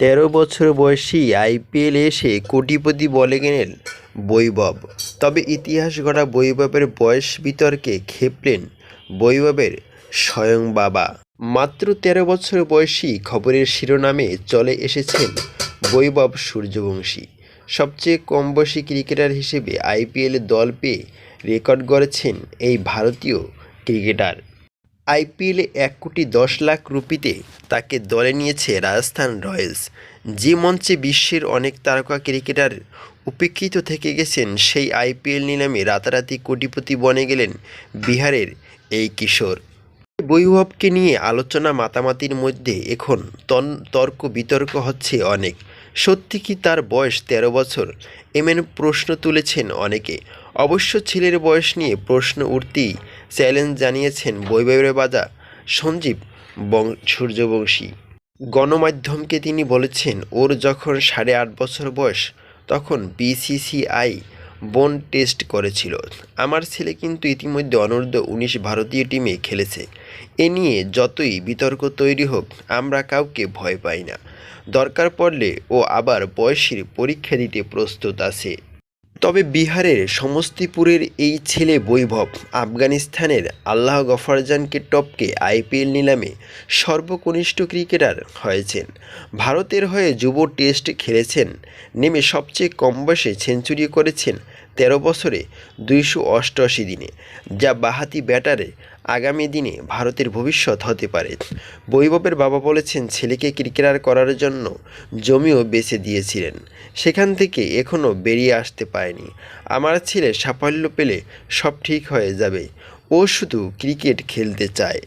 তেরো বছর বয়সী আইপিএল এসে কোটিপতি বলে গেলেন বৈভব। তবে ইতিহাস গড়া বৈভবের বয়স বিতর্কে খেপলেন বৈভবের স্বয়ং বাবা। মাত্র তেরো বছর বয়সী খবরের শিরোনামে চলে এসেছেন বৈভব সূর্যবংশী। সবচেয়ে কম বয়সী ক্রিকেটার হিসেবে আইপিএলে দল পেয়ে রেকর্ড গড়েছেন এই ভারতীয় ক্রিকেটার। আইপিএলে এক কোটি দশ লাখ রুপিতে তাকে দলে নিয়েছে রাজস্থান রয়্যালস। যে মঞ্চে বিশ্বের অনেক তারকা ক্রিকেটার উপেক্ষিত থেকে গেছেন, সেই আইপিএল নিলামে রাতারাতি কোটিপতি বনে গেলেন বিহারের এই কিশোর। বৈভবকে নিয়ে আলোচনা মাতামাতির মধ্যে এখন তন, তর্ক বিতর্ক হচ্ছে অনেক। সত্যি কি তার বয়স তেরো বছর? এমন প্রশ্ন তুলেছেন অনেকে। অবশ্য ছেলের বয়স নিয়ে প্রশ্ন উঠতেই চ্যালেঞ্জ জানিয়েছেন বৈভবের বাজা সঞ্জীব সূর্যবংশী। গণমাধ্যমকে তিনি বলেছেন, ওর যখন সাড়ে আট বছর বয়স, তখন বিসিসিআই বোন টেস্ট করেছিল। আমার ছেলে কিন্তু ইতিমধ্যে অনূর্ধ্ব উনিশ ভারতীয় টিমে খেলেছে। এ নিয়ে যতই বিতর্ক তৈরি হোক, আমরা কাউকে ভয় পাই না। দরকার পড়লে ও আবার বয়সের পরীক্ষা দিতে প্রস্তুত আছে। তবে বিহারের সমস্তিপুরের এই ছেলে বৈভব আফগানিস্তানের আল্লাহ গফারজানকে টপকে আইপিএল নিলামে সর্বকনিষ্ঠ ক্রিকেটার হয়েছেন। ভারতের হয়ে যুব টেস্ট খেলেছেন, নেমে সবচেয়ে কম বয়সে সেঞ্চুরি করেছেন তেরো বছরে দুইশো অষ্টআশি দিনে, যা বাহাতি ব্যাটারে আগামী দিনে ভারতের ভবিষ্যৎ হতে পারে। বৈভবের বাবা বলেছেন, ছেলেকে ক্রিকেটার করার জন্য জমিও বেছে দিয়েছিলেন। সেখান থেকে এখনও বেরিয়ে আসতে পারেনি। আমার ছেলে সাফল্য পেলে সব ঠিক হয়ে যাবে। ও শুধু ক্রিকেট খেলতে চায়।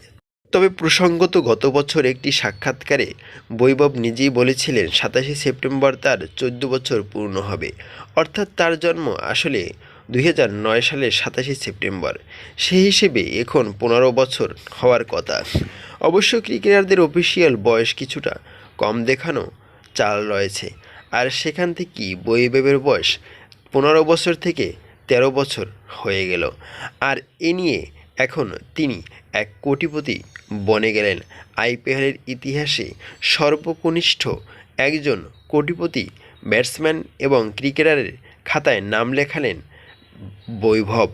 তবে প্রসঙ্গত গত বছর একটি সাক্ষাৎকারে বৈভব নিজেই বলেছিলেন, সাতাশে সেপ্টেম্বর তার চোদ্দ বছর পূর্ণ হবে। অর্থাৎ তার জন্ম আসলে দুই নয় সালের সাতাশে সেপ্টেম্বর। সেই হিসেবে এখন পনেরো বছর হওয়ার কথা। অবশ্য ক্রিকেটারদের অফিসিয়াল বয়স কিছুটা কম দেখানো চাল রয়েছে। আর সেখান থেকেই বৈভবের বয়স পনেরো বছর থেকে তেরো বছর হয়ে গেল। আর এ নিয়ে এখন তিনি এক কোটিপতি বনে গেলেন। আইপিএলের ইতিহাসে সর্বকনিষ্ঠ একজন কোটিপতি ব্যাটসম্যান এবং ক্রিকেটারের খাতায় নাম লেখালেন বৈভব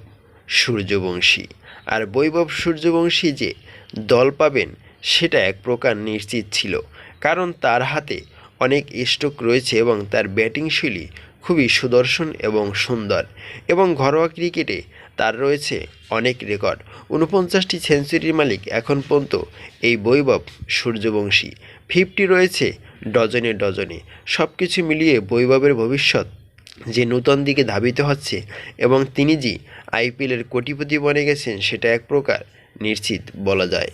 সূর্যবংশী। আর বৈভব সূর্যবংশী যে দল পাবেন, সেটা এক প্রকার নিশ্চিত ছিল। কারণ তার হাতে অনেক স্ট্রোক রয়েছে এবং তার ব্যাটিং শৈলী খুবই সুদর্শন এবং সুন্দর। এবং ঘরোয়া ক্রিকেটে তার রয়েছে অনেক রেকর্ড। উনপঞ্চাশটি সেঞ্চুরির মালিক এখন পর্যন্ত এই বৈভব সূর্যবংশী। ফিফটি রয়েছে ডজনে ডজনে। সব কিছু মিলিয়ে বৈভবের ভবিষ্যৎ যে নূতন দিকে ধাবিত হচ্ছে এবং তিনি যে আইপিএলের কোটিপতি বনে গেছেন সেটা এক প্রকার নিশ্চিত বলা যায়।